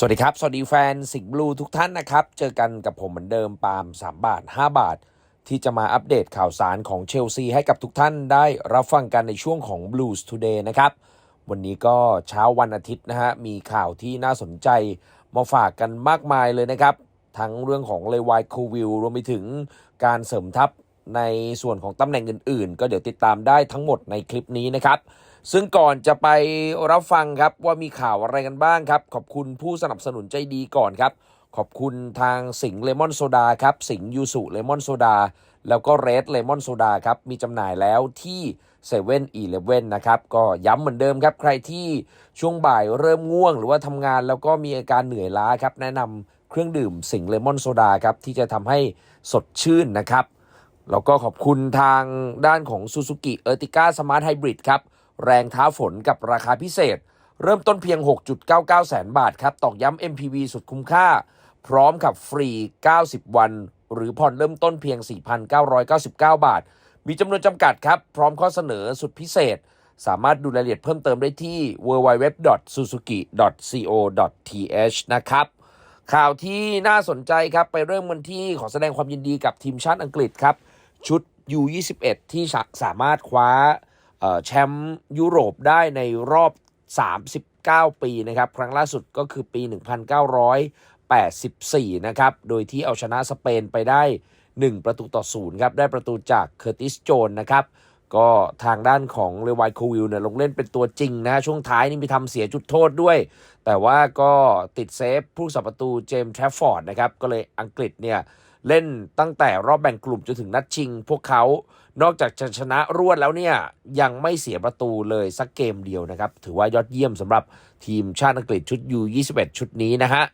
สวัสดีครับ สวัสดีแฟนสิงห์บลูทุกท่านนะครับ เจอกันกับผมเหมือนเดิมปาล์ม3 บาท 5 บาท ที่จะมาอัปเดตข่าวสารของเชลซีให้กับทุกท่านได้รับฟังกันในช่วงของ Blues Today นะครับ วันนี้ก็เช้าวันอาทิตย์นะฮะ มีข่าวที่น่าสนใจมาฝากกันมากมายเลยนะครับ ทั้งเรื่องของเลวายคูวิลรวมไปถึงการเสริมทัพในส่วนของตำแหน่งอื่น ๆ ก็เดี๋ยวติดตามได้ทั้งหมดในคลิปนี้นะครับ ซึ่งก่อนจะไปรับฟังครับว่ามีข่าวอะไรกันบ้างครับ ขอบคุณผู้สนับสนุนใจดีก่อนครับ ขอบคุณทางสิงเลมอนโซดาครับ สิงยูสุเลมอนโซดาแล้วก็เรดเลมอนโซดาครับ มีจำหน่ายแล้วที่เซเว่นอีเลฟเว่นนะครับ ก็ย้ำเหมือนเดิมครับ ใครที่ช่วงบ่ายเริ่มง่วงหรือว่าทำงานแล้วก็มีอาการเหนื่อยล้าครับ แนะนำเครื่องดื่มสิงเลมอนโซดาครับ ที่จะทำให้สดชื่นนะครับ แล้วก็ขอบคุณทางด้านของ Suzuki Ertiga Smart Hybrid ครับ แรงท้าฝนกับราคาพิเศษ เริ่มต้นเพียง 6.99 แสนบาทครับ ตอกย้ำ MPV สุดคุ้มค่า พร้อมกับฟรี 90 วัน หรือผ่อนเริ่มต้นเพียง 4,999 บาท มีจำนวนจำกัดครับ พร้อมข้อเสนอสุดพิเศษ สามารถดูรายละเอียดเพิ่มเติมได้ที่ www.suzuki.co.th นะครับข่าวที่น่าสนใจครับ ไปเริ่มกันที่ขอแสดงความยินดีกับทีมชาติอังกฤษครับ ชุด U21 ที่สามารถคว้า แชมป์ยุโรปได้ในรอบ 39 ปีนะครับครั้งล่าสุดก็คือปี 1984 นะครับ โดยที่เอาชนะสเปนไปได้ 1 ประตูต่อศูนย์ครับ ได้ประตูจากเคอร์ติสโจนนะครับ ก็ทางด้านของเลวายโควิลเนี่ยลงเล่นเป็นตัวจริงนะ ช่วงท้ายนี่มีทำเสียจุดโทษด้วย แต่ว่าก็ติดเซฟผู้สับประตูเจมส์แทรฟฟอร์ดนะครับ ก็เลยอังกฤษเนี่ย เล่นตั้งแต่รอบแบ่งกลุ่มจนถึงนัดชิง พวกเขานอกจากจะชนะรวดแล้วเนี่ย ยังไม่เสียประตูเลยสักเกมเดียวนะครับ ถือว่ายอดเยี่ยมสำหรับทีมชาติอังกฤษชุด U21 ชุดนี้นะฮะ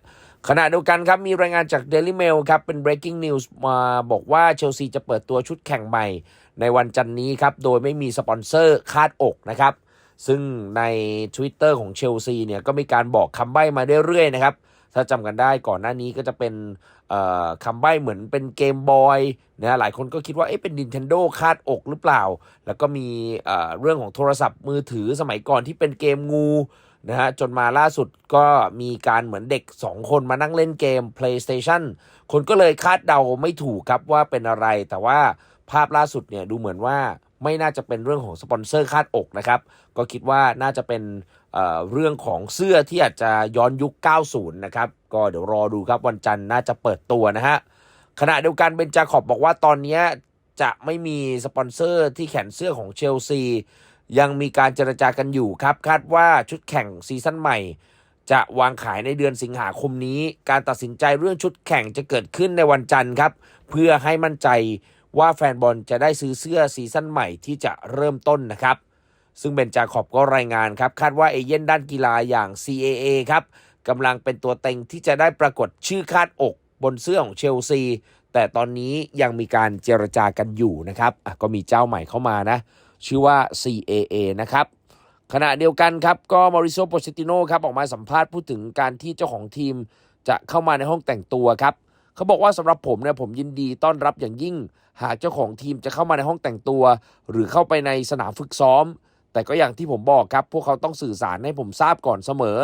ขณะเดียวกันครับ มีรายงานจาก Daily Mail ครับ เป็น breaking news มาบอกว่าเชลซีจะเปิดตัวชุดแข่งใหม่ ในวันจันนี้ครับ โดยไม่มีสปอนเซอร์คาดอกนะครับ ซึ่งใน Twitter ของเชลซีเนี่ยก็มีการบอกคำใบ้มาเรื่อยๆนะครับ ถ้าจำกันได้ก่อนหน้านี้ก็จะเป็นคำใบ้เหมือนเป็นเกมบอยนะหลายคนก็คิดว่าเอ๊ะเป็น Nintendo คาดอกหรือเปล่า แล้วก็มีเอ่อเรื่องของโทรศัพท์มือถือสมัยก่อนที่เป็นเกมงูนะฮะจนมาล่าสุดก็มีการเหมือนเด็ก 2 คนมานั่งเล่นเกม PlayStation คนก็เลยคาดเดาไม่ถูกครับว่าเป็นอะไร แต่ว่าภาพล่าสุดเนี่ยดูเหมือนว่าไม่น่าจะเป็นเรื่องของสปอนเซอร์คาดอกนะครับ ก็คิดว่าน่าจะเป็น เรื่องของเสื้อที่อาจจะย้อนยุค 90 นะครับ ก็เดี๋ยวรอดูครับวันจันทร์น่าจะเปิดตัวนะฮะ ขณะเดียวกันเบนจาขอบบอกว่าตอนนี้จะไม่มีสปอนเซอร์ที่แขนเสื้อของเชลซี ยังมีการเจรจากันอยู่ครับ คาดว่าชุดแข่งซีซั่นใหม่ จะวางขายในเดือนสิงหาคมนี้ การตัดสินใจเรื่องชุดแข่งจะเกิดขึ้นในวันจันทร์ครับ เพื่อให้มั่นใจว่าแฟนบอลจะได้ซื้อเสื้อซีซั่นใหม่ที่จะเริ่มต้นนะครับ ซึ่งเบนจาขอบก็รายงานครับ คาดว่าเอเย่นด้านกีฬาอย่าง CAA ครับกำลังเป็นตัวเต็งที่จะได้ปรากฏชื่อคาดอกบนเสื้อของเชลซี แต่ตอนนี้ยังมีการเจรจากันอยู่นะครับก็มีเจ้าใหม่เข้ามานะ ชื่อว่า CAA นะครับขณะเดียวกันครับ ก็มาริโซโปเชติโนครับออกมาสัมภาษณ์พูดถึงการที่เจ้าของทีมจะเข้ามาในห้องแต่งตัวครับเขาบอกว่าสำหรับผมเนี่ยผมยินดีต้อนรับอย่างยิ่ง หากเจ้าของทีมจะเข้ามาในห้องแต่งตัว หรือเข้าไปในสนามฝึกซ้อม แต่ก็อย่างที่ผมบอกครับ พวกเขาต้องสื่อสารให้ผมทราบก่อนเสมอ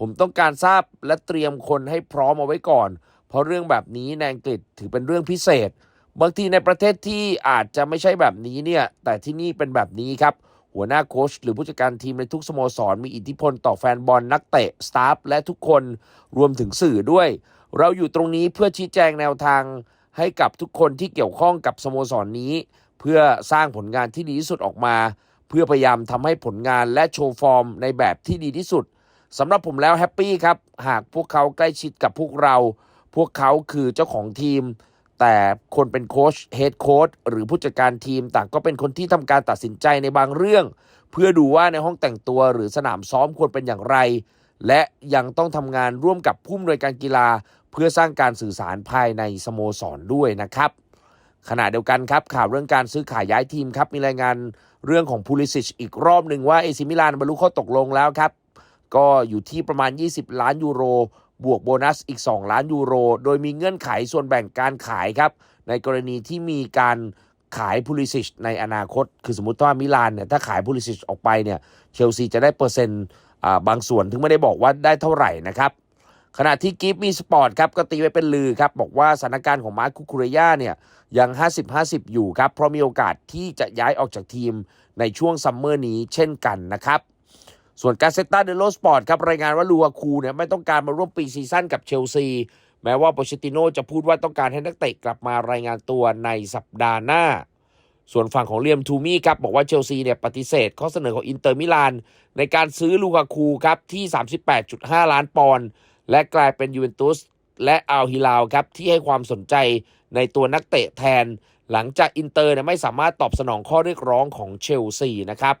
ผมต้องการทราบและเตรียมคนให้พร้อมเอาไว้ก่อน เพราะเรื่องแบบนี้ในอังกฤษถือเป็นเรื่องพิเศษ บางทีในประเทศที่อาจจะไม่ใช่แบบนี้เนี่ย แต่ที่นี่เป็นแบบนี้ครับ หัวหน้าโค้ชหรือผู้จัดการทีมในทุกสโมสร มีอิทธิพลต่อแฟนบอลนักเตะสตาฟและทุกคนรวมถึงสื่อด้วย เราอยู่ตรงนี้เพื่อชี้แจงแนวทางให้กับทุกคนที่เกี่ยวข้องกับสโมสรนนี้ เพื่อสร้างผลงานที่ดีที่สุดออกมา เพื่อพยายามทำให้ผลงานและโชว์ฟอร์มในแบบที่ดีที่สุดสำหรับผมแล้วแฮปปี้ครับ หากพวกเขาใกล้ชิดกับพวกเรา พวกเขาคือเจ้าของทีม แต่คนเป็นโค้ชเฮดโค้ชหรือผู้จัดการทีมต่างก็เป็นคนที่ทำการตัดสินใจในบางเรื่อง เพื่อดูว่าในห้องแต่งตัวหรือสนามซ้อมควรเป็นอย่างไร และยังต้องทำงานร่วมกับผู้อำนวยการกีฬา เพื่อสร้างการสื่อสารภายในสโมสรด้วยนะครับ ขณะเดียวกันครับข่าวเรื่องการซื้อขายย้ายทีมครับมีรายงานเรื่องของพูลิสิชอีกรอบหนึ่งว่าเอซิมิลานบรรลุข้อตกลงแล้วครับ ก็อยู่ที่ประมาณ 20 ล้านยูโร บวกโบนัสอีก 2 ล้านยูโร โดยมีเงื่อนไขส่วนแบ่งการขายครับ ในกรณีที่มีการขายพูลิสิชในอนาคต คือสมมติว่ามิลานเนี่ยถ้าขายพูลิสิชออกไปเนี่ยเชลซีจะได้เปอร์เซ็นต์อ่าบางส่วนถึงไม่ได้บอกว่าได้เท่าไหร่นะครับ ขณะที่กิฟมีสปอร์ตครับก็ตีไว้เป็นลือครับ บอกว่าสถานการณ์ของมาร์คคุคุเรย่าเนี่ยยัง 50-50 อยู่ครับ เพราะมีโอกาสที่จะย้ายออกจากทีมในช่วงซัมเมอร์นี้เช่นกันนะครับ ส่วนกาเซตาเดโลสปอร์ตครับรายงานว่าลูอาคูเนี่ยไม่ต้องการมาร่วมปีซีซั่นกับเชลซี แม้ว่าโปเชติโนจะพูดว่าต้องการให้นักเตะกลับมารายงานตัวในสัปดาห์หน้าส่วนฝั่งของเลียมทูมี่ครับ บอกว่าเชลซีเนี่ยปฏิเสธข้อเสนอของอินเตอร์มิลานในการซื้อลูกาคูครับ ที่ 38.5 ล้านปอนด์ และกลายเป็นยูเวนตุสและอัลฮิลาวครับที่ให้ความสนใจในตัวนักเตะแทน หลังจากอินเตอร์ไม่สามารถตอบสนองข้อเรียกร้องของเชลซีนะครับ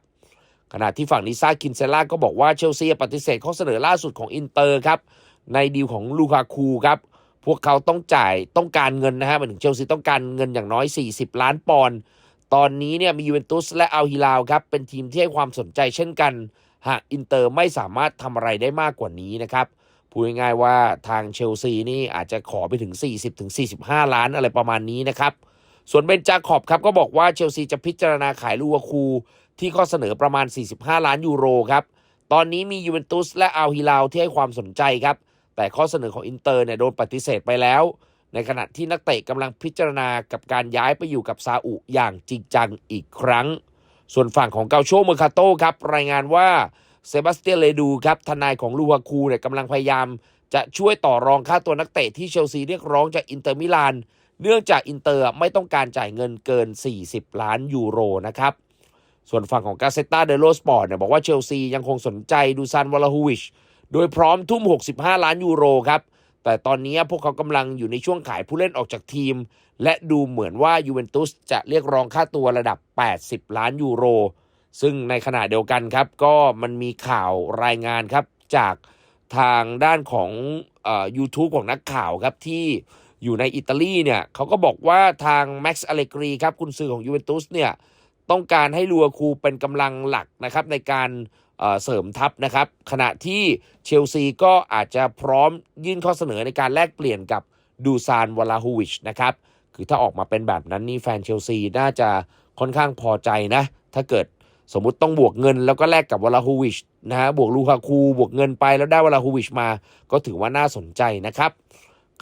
ขณะที่ฝั่งนิซาคินเซล่าก็บอกว่าเชลซีปฏิเสธข้อเสนอล่าสุดของอินเตอร์ครับในดีลของลูคาคูครับพวกเขาต้องจ่ายต้องการเงินนะฮะหมาถึงเชลซีต้องการเงินอย่างน้อย 40 ล้านปอนด์ตอนนี้เนี่ยมียูเวนตุสและอัลฮิลาวครับเป็นทีมที่ให้ความสนใจเช่นกัน หากอินเตอร์ไม่สามารถทำอะไรได้มากกว่านี้นะครับ พูดง่ายๆว่าทางเชลซีนี่อาจจะขอไปถึง 40-45 ล้านอะไรประมาณนี้นะครับ ส่วนเบนจาขอบครับก็บอกว่าเชลซีจะพิจารณาขายลูวาคูที่ข้อเสนอประมาณ 45 ล้านยูโรครับตอนนี้มียูเวนตุสและอัลฮิลาวที่ให้ความสนใจครับ แต่ข้อเสนอของอินเตอร์เนี่ยโดนปฏิเสธไปแล้ว ในขณะที่นักเตะกำลังพิจารณากับการย้ายไปอยู่กับซาอุอย่างจริงจังอีกครั้ง ส่วนฝั่งของเกาโชเมอร์คาโต้ครับรายงานว่า เซบาสเตียนเลดูครับทนายของลูวาคูเนี่ยกำลังพยายามจะช่วยต่อรองค่าตัวนักเตะที่เชลซีเรียกร้องจากอินเตอร์มิลาน เนื่องจากอินเตอร์ไม่ต้องการจ่ายเงินเกิน 40 ล้านยูโรนะครับ ส่วนฝั่งของกาเซตาเดโลสปอร์ตเนี่ยบอกว่าเชลซียังคงสนใจดูซานวอลฮูวิช โดยพร้อมทุ่ม 65 ล้านยูโรครับ แต่ตอนนี้พวกเขากำลังอยู่ในช่วงขายผู้เล่นออกจากทีม และดูเหมือนว่ายูเวนตุสจะเรียกร้องค่าตัวระดับ 80 ล้านยูโร ซึ่งในขณะเดียวกันครับ ก็มันมีข่าวรายงานครับ จากทางด้านของเอ่อ YouTube ของนักข่าวครับที่อยู่ในอิตาลีเนี่ยเขาก็บอกว่าทางแม็กซ์อเลกรีครับคุณซื้อของยูเวนตุสเนี่ยต้องการให้ลัวคูเป็นกำลังหลักนะครับในการเอ่อเสริมทัพนะครับ ขณะที่เชลซีก็อาจจะพร้อมยื่นข้อเสนอในการแลกเปลี่ยนกับดูซานวลาฮูวิชนะครับ คือถ้าออกมาเป็นแบบนั้นนี่แฟนเชลซีน่าจะค่อนข้างพอใจนะ ถ้าเกิด สมมุติต้องบวกเงินแล้วก็แลกกับวลาฮูวิชนะฮะบวกลูคาคูบวกเงินไปแล้วได้วลาฮูวิชมา ก็ถือว่าน่าสนใจนะครับ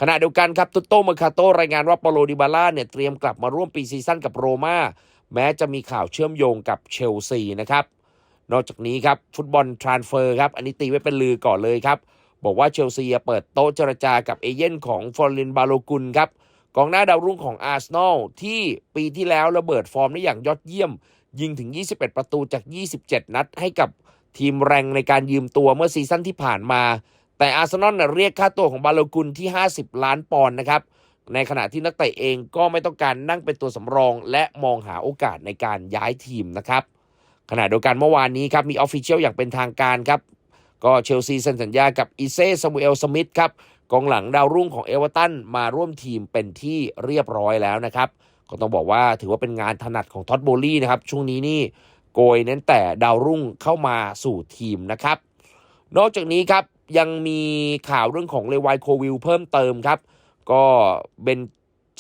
ขณะเดียวกันครับตุโต้มาคาโตรายงานว่าปโลดิบาล่าเนี่ยเตรียมกลับมาร่วมปีซีซั่นกับโรม่าแม้จะมีข่าวเชื่อมโยงกับเชลซีนะครับนอกจากนี้ครับฟุตบอลทรานเฟอร์ครับอันนี้ตีไว้เป็นลือก่อนเลยครับบอกว่าเชลซีเปิดโต๊ะเจรจากับเอเย่นของฟอร์ลินบาโลกุลครับกองหน้าดาวรุ่งของอาร์เซนอลที่ปีที่แล้วระเบิดฟอร์มได้อย่างยอดเยี่ยม ยิงถึง 21 ประตูจาก 27 นัดให้กับทีมแรงในการยืมตัวเมื่อซีซั่นที่ผ่านมา แต่อาร์เซนอลเรียกค่าตัวของบาโลกุลที่ 50 ล้านปอนด์นะครับ ในขณะที่นักเตะเองก็ไม่ต้องการนั่งเป็นตัวสำรอง และมองหาโอกาสในการย้ายทีมนะครับ ขณะเดียวกันเมื่อวานนี้ครับมีออฟฟิเชียลอย่างเป็นทางการครับ ก็เชลซีเซ็นสัญญากับอีเซ่ซามูเอลสมิธครับกองหลังดาวรุ่งของเอเวอร์ตันมาร่วมทีมเป็นที่เรียบร้อยแล้วนะครับ ก็ต้องบอกว่าถือว่าเป็นงานถนัดของท็อตโบลี่นะครับ ช่วงนี้นี่โกยเน้นแต่ดาวรุ่งเข้ามาสู่ทีมนะครับ นอกจากนี้ครับยังมีข่าวเรื่องของเลวายโควิลเพิ่มเติมครับ ก็เบน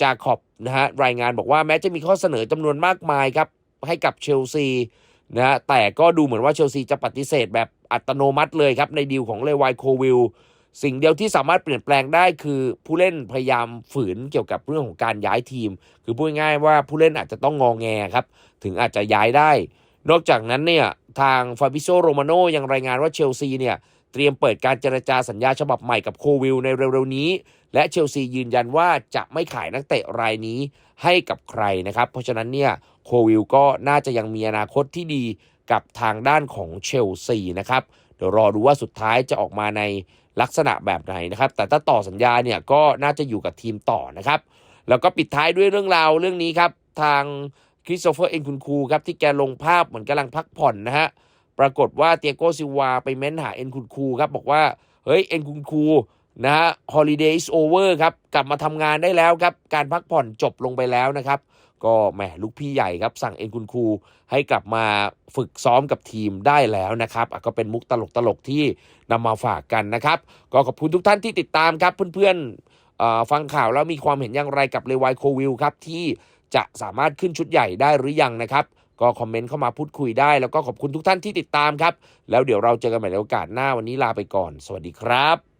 จาคอบนะฮะรายงานบอกว่าแม้จะมีข้อเสนอจำนวนมากมายครับ ให้กับเชลซีนะฮะแต่ก็ดูเหมือนว่าเชลซีจะปฏิเสธแบบอัตโนมัติเลยครับ ในดีลของเลวายโควิล สิ่งเดียวที่สามารถเปลี่ยนแปลงได้คือผู้เล่นพยายามฝืนเกี่ยวกับเรื่องของการย้ายทีม คือพูดง่ายว่าผู้เล่นอาจจะต้องงองแงครับ ถึงอาจจะย้ายได้ นอกจากนั้นเนี่ยทางฟาบิโซโรมาโนยังรายงานว่าเชลซีเนี่ยเตรียมเปิดการเจรจาสัญญาฉบับใหม่กับโควิลในเร็วๆนี้ และเชลซียืนยันว่าจะไม่ขายนักเตะรายนี้ให้กับใครนะครับ เพราะฉะนั้นเนี่ยโควิลก็น่าจะยังมีอนาคตที่ดีกับทางด้านของเชลซีนะครับเดี๋ยวรอดูว่าสุดท้ายจะออกมาใน ลักษณะแบบไหนนะครับ แต่ถ้าต่อสัญญาเนี่ยก็น่าจะอยู่กับทีมต่อนะครับ แล้วก็ปิดท้ายด้วยเรื่องราวเรื่องนี้ครับ ทางคริสโตเฟอร์เอ็นคุณคูครับที่แกลงภาพเหมือนกำลังพักผ่อนนะฮะปรากฏว่าเตียโกซิวาไปเม้นหาเอ็นคุณคูครับบอกว่าเฮ้ยเอ็นคุณคูนะฮะ holiday is over ครับกลับมาทำงานได้แล้วครับ การพักผ่อนจบลงไปแล้วนะครับ ก็แหมลูกพี่ใหญ่ครับ สั่งเอ็นคุณคูให้กลับมาฝึกซ้อมกับทีมได้แล้วนะครับก็เป็นมุกตลกๆที่นำมาฝากกันนะครับ ก็ขอบคุณทุกท่านที่ติดตามครับเพื่อนๆฟังข่าวแล้วมีความเห็นอย่างไรกับเลวายโควิลครับที่จะสามารถขึ้นชุดใหญ่ได้หรือยังนะครับ ก็คอมเมนต์เข้ามาพูดคุยได้ แล้วก็ขอบคุณทุกท่านที่ติดตามครับ แล้วเดี๋ยวเราเจอกันใหม่ในโอกาสหน้าวันนี้ลาไปก่อน สวัสดีครับ